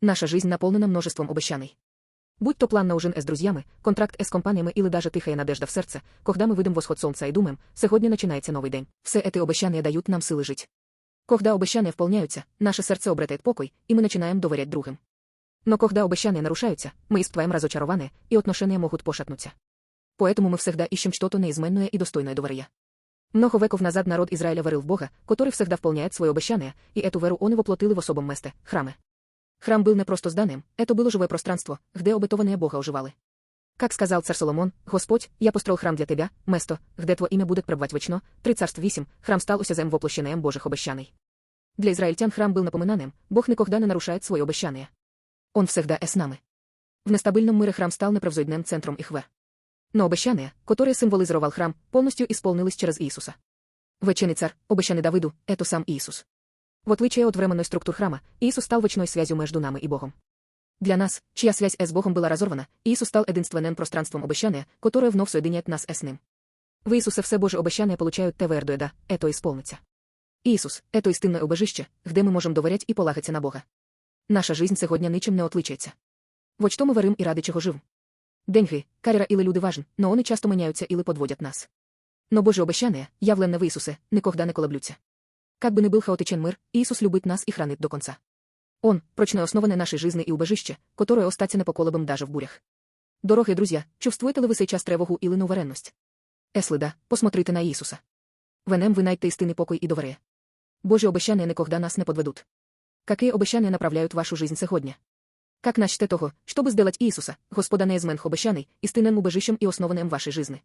Наша жизнь наполнена множеством обещаний. Будь то план на ужин с друзьями, контракт с компаниями или даже тихая надежда в сердце, когда мы видим восход солнца и думаем, сегодня начинается новый день. Все эти обещания дают нам силы жить. Когда обещания вполняются, наше сердце обретает покой, и мы начинаем доверять другим. Но когда обещания нарушаются, мы испытываем разочарование, и отношения могут пошатнуться. Поэтому мы всегда ищем что-то неизменное и достойное доверия. Много веков назад народ Израиля верил в Бога, который всегда вполняет свои обещания, и эту веру он воплотили в особом месте – храме. Храм был не просто зданием, это было живое пространство, где обетованные Бога оживали. Как сказал царь Соломон, «Господь, я построил храм для тебя, место, где твое имя будет пребывать вечно, три царства вісім, храм стал усязем воплощением Божьих обещаний». Для израильтян храм был напоминанием, Бог никогда не нарушает свои обещания. Он всегда с нами. В нестабильном мире храм стал непревзойдным центром их вер. Но обещания, которые символизировал храм, полностью исполнились через Иисуса. Вечный царь, обещанный Давиду, это сам Иисус. В отличие от временной структур храма, Иисус стал вечной связью между нами и Богом. Для нас, чья связь с Богом была разорвана, Иисус стал единственным пространством обещания, которое вновь соединяет нас с Ним. В Иисусе все Божьи обещания получают твердое «да», это исполнится. Иисус – это истинное убежище, где мы можем доверять и полагаться на Бога. Наша жизнь сьогодні нічим не отличається. Вот что мы варим і ради чого живем. Деньги, кар'єра или люди важен, но вони часто міняються или подводять нас. Но Божі обещания, явленне в Иисусе, никогда не колеблются. Как бы ни был хаотичен мир, Иисус любит нас и хранит до конца. Он – прочно основанное нашей жизни и убежище, которое остаться непоколебым даже в бурях. Дорогие друзья, чувствуете ли вы сейчас тревогу или неуверенность? Если да, посмотрите на Иисуса. В нем вы найдете истинный покой и доверие. Божьи обещания никогда нас не подведут. Какие обещания направляют вашу жизнь сегодня? Как начнете того, чтобы сделать Иисуса, Господа неизменных обещаний, истинным убежищем и основанным вашей жизни?